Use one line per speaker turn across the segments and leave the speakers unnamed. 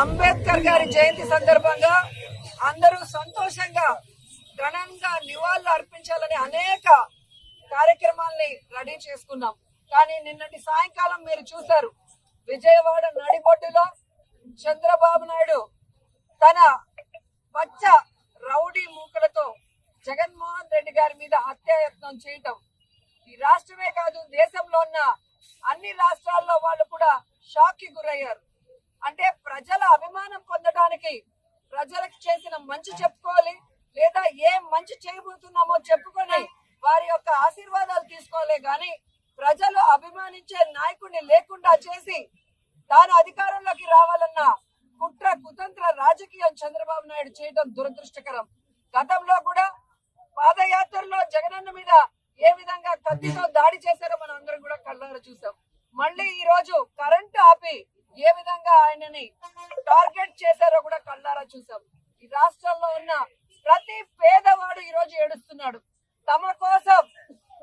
అంబేద్కర్ గారి జయంతి సందర్భంగా అందరూ సంతోషంగా ఘనంగా నివాళులు అర్పించాలని అనేక కార్యక్రమాల్ని రెడీ చేసుకున్నాం. కానీ నిన్నటి సాయంకాలం మీరు చూశారు విజయవాడ నడిబొడ్డులో చంద్రబాబు నాయుడు తన పచ్చ రౌడీ మూకలతో జగన్మోహన్ రెడ్డి గారి మీద హత్యాయత్నం చేయటం. ఈ రాష్ట్రమే కాదు దేశంలో ఉన్న అన్ని రాష్ట్రాల్లో వాళ్ళు కూడా షాక్కి గురయ్యారు. అంటే ప్రజల అభిమానం పొందడానికి ప్రజలకు చేసిన మంచి చెప్పుకోవాలి లేదా ఏం మంచి చేయబోతున్నామో చెప్పుకొని వారి యొక్క ఆశీర్వాదాలు తీసుకోవాలి. గాని ప్రజలు అభిమానించే నాయకుడిని లేకుండా చేసి తాను అధికారంలోకి రావాలన్న కుట్ర కుతంత్ర రాజకీయం చంద్రబాబు నాయుడు చేయడం దురదృష్టకరం. గతంలో కూడా పాదయాత్రలో జగనన్న మీద ఏ విధంగా కత్తితో దాడి చేశారో మనం అందరం కూడా కళ్ళారా చూసాం. మళ్ళీ ఈ రోజు కరెంట్ ఆపి ఏ విధంగా ఆయనని టార్గెట్ చేశారో కూడా కళ్ళారా చూసాం ఈ రాష్ట్రంలో ఉన్న ప్రతి పేదవాడు ఈరోజు ఏడుస్తున్నాడు. తమ కోసం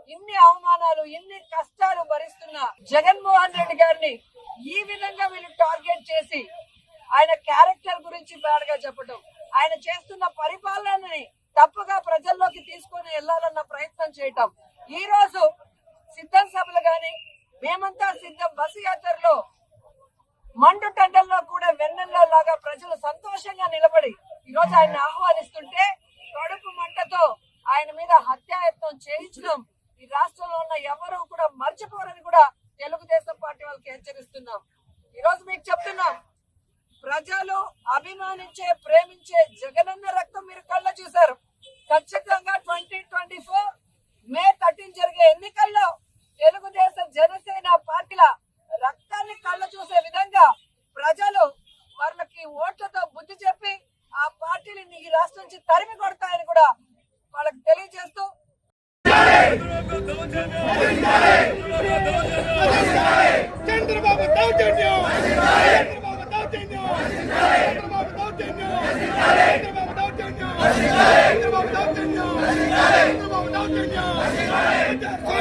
ఇన్ని అవమానాలు ఇన్ని కష్టాలు భరిస్తున్న జగన్మోహన్ రెడ్డి గారిని ఈ విధంగా వీళ్ళు టార్గెట్ చేసి ఆయన క్యారెక్టర్ గురించి బ్యాడ్గా చెప్పడం ఆయన చేస్తున్న పరిపాలనని తప్పుగా ప్రజల్లోకి తీసుకొని వెళ్ళాలన్న ప్రయత్నం చేయటం. ఈ రోజు సిద్ధం సభలు గాని మేమంతా సిద్ధం బస్సు యాత్రలో మండు టెండల్లో కూడా వెన్నెల్లో లాగా ప్రజలు సంతోషంగా నిలబడి ఈరోజు ఆయన ఆహ్వానిస్తుంటే కడుపు మంటతో ఆయన మీద హత్యాయత్నం చేయించడం ఈ రాష్ట్రంలో ఉన్న ఎవరు కూడా మర్చిపోరని కూడా తెలుగుదేశం పార్టీ వాళ్ళకి హెచ్చరిస్తున్నాం. ఈరోజు మీకు చెప్తున్నాం ప్రజలు అభిమానించే ప్రేమించే జగనన్న రక్తం మీరు కళ్ళ చూశారు. ఖచ్చితంగా twenty twenty four May thirteen జరిగే ఎన్నికల్లో నుంచి తరిమి కొడతాయని కూడా వాళ్ళకి తెలియజేస్తూ